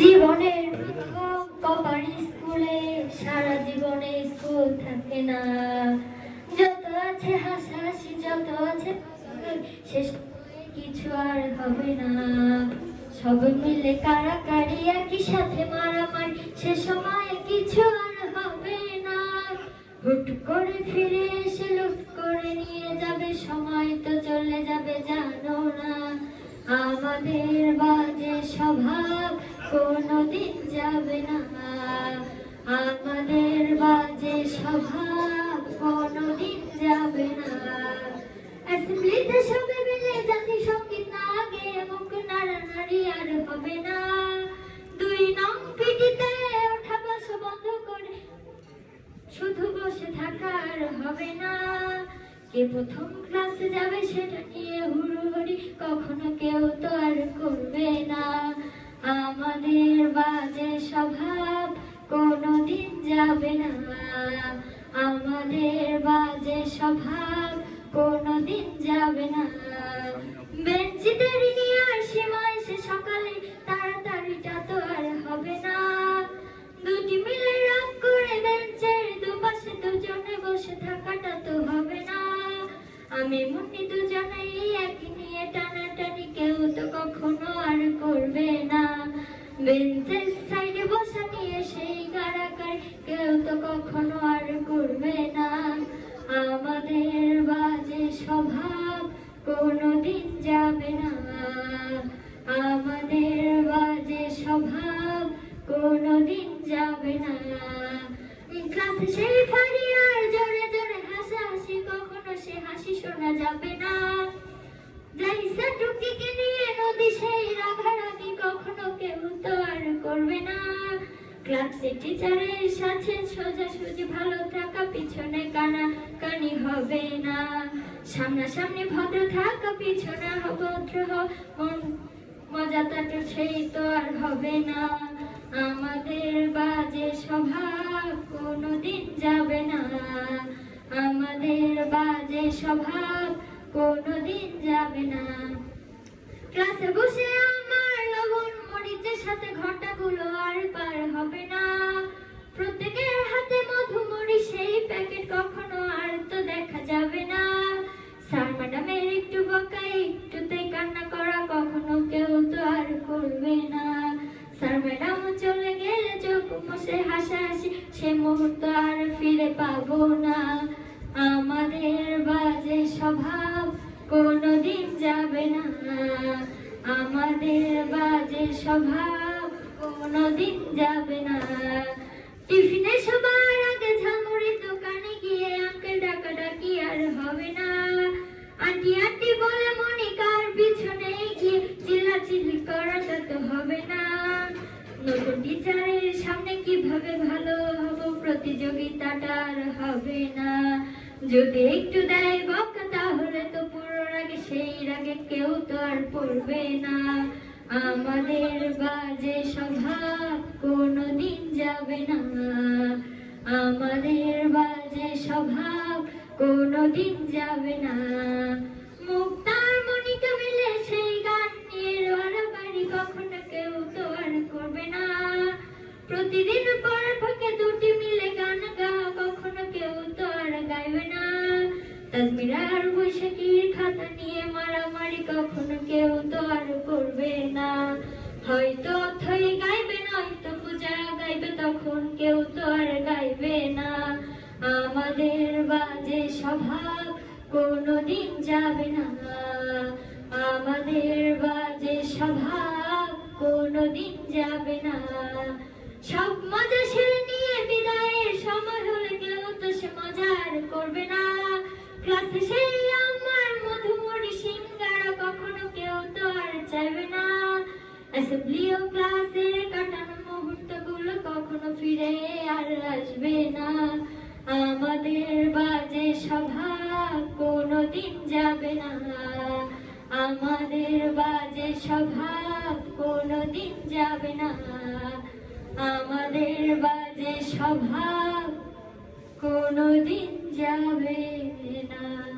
জীবনের কপার স্কুলে, সারা জীবনে স্কুল থাকে না। যত আছে হাসাহাসি, যত আছে শেষ কিছু আর হবে না। সব মিলে কারাকারি, একই সাথে মারামারি, সে সময় কিছু আর হবে না। হুট করে ফিরে এসে লুট করে নিয়ে যাবে, সময় তো চলে যাবে, জানো না। আমাদের বাজে স্বভাব কোনোদিন যাবে না। আমাদের বাজে স্বভাব কোনোদিন যাবে না। অ্যাসেম্বলিতে সবে মিলে জাতি সংগীত না আগে মুখ নাড়ানাড়ি আর হবে না। দুই নং পিটিতে ওঠা বসা বন্ধ করে শুধু বসে থাকার হবে না। কে প্রথম ক্লাসে যাবে সেটা নিয়ে হুড়োহুড়ি কখনো কেউ তো আর করবে না। আমাদের বাজে স্বভাব কোনোদিন যাবে না। আমাদের বাজে স্বভাব কোনোদিন যাবে না। বেঞ্চিতে মাসে সকালে তো আর হবে না। দুটি মিলে রাগ করে বেঞ্চের দুপাশে দুজনে বসে থাকাটা তো হবে না। আমি মুন্নি দুজনেই একই নিয়ে টানাটানি কেউ তো কখনো আর করবে না। বেঞ্চের সাইডে বসা নিয়ে সেই গাড়াগাড়ি কেউ তো কখনো আর করবে না। আমাদের বাজে স্বভাব কোনোদিন যাবে না। আমাদের বাজে স্বভাব কোনোদিন যাবে না। ক্লাসে সেই করবে না। ক্লাসে টিচারের সাথে সোজাসুজি ভালো থাকা, পিছনে কানা কানি হবে না। সামনাসামনি ভদ্র থাকা, পিছনে ভদ্র হ- মন মজাটা তো সেই তো আর হবে না। আমাদের বাজে স্বভাব কোনোদিন যাবে না। আমাদের বাজে স্বভাব কোনোদিন যাবে না। ক্লাসে বসে সাথে ঘটাগুলো আর পার হবে না। প্রত্যেকের হাতে মধুমরি সেই প্যাকেট কখনো আর তো দেখা যাবে না। স্যার ম্যাডামের একটু বকা, একটুতে কান্না করা কখনো কেউ তো আর করবে না। স্যার ম্যাডাম চলে গেলে চোখ মুছে হাসাহাসি, সে মুহূর্ত আর ফিরে পাবো না। আমাদের বাজে স্বভাব কোনোদিন যাবে না। আমাদের বাজে স্বভাব কোনোদিন যাবে না। টিফিনে সবার আগে ঝালমুড়ির দোকানে গিয়ে আঙ্কেল ডাকা ডাকি আর হবে না। আন্টি আন্টি বলে মনিকার পিছনে গিয়ে চিল্লা চিল্লি করাটা তো হবে না। নতুন টিচারের সামনে কীভাবে ভালো হব প্রতিযোগিতাটা আর হবে না। যদি একটু দেয় বকা, তাহলে তো পুরো রাগে সেই রাগে কেউ তো আর পড়বে না। আমাদের বাজে স্বভাব কোনোদিন যাবে না। আমাদের বাজে স্বভাব কোনোদিন যাবে না। মুক্তার মনিকা মিলে সেই গান নিয়ে বাড়ি কখনো কেউ তো আর করবে না। প্রতিদিন পর ফাঁকে দুটি মিলে গান গা, কখনো কেউ তো আর গাইবে না। তাজমিরা আর বৈশাখীর খাতা নিয়ে মারামারি কখনো কেউ তো আর করবে না। হয়তো অথই গাইবে, নয়তো পূজা গাইবে, তখন কেউ তো আর গাইবে না। আমাদের বাজে স্বভাব কোনোদিন যাবে না। আমাদের বাজে স্বভাব কোনোদিন যাবে না। সব মজা সেরে নিয়ে বিদায়ের সময় হলে কেউ তো সে মজা আর করবে না। ক্লাসে সেই তো না। অ্যাসেম্বলি ও ক্লাসের কাটানো মুহূর্তগুলো কখনো ফিরে আর আসবে না। আমাদের বাজে স্বভাব কোনোদিন যাবে না। আমাদের বাজে স্বভাব কোনোদিন যাবে না। আমাদের বাজে স্বভাব কোনোদিন যাবে না।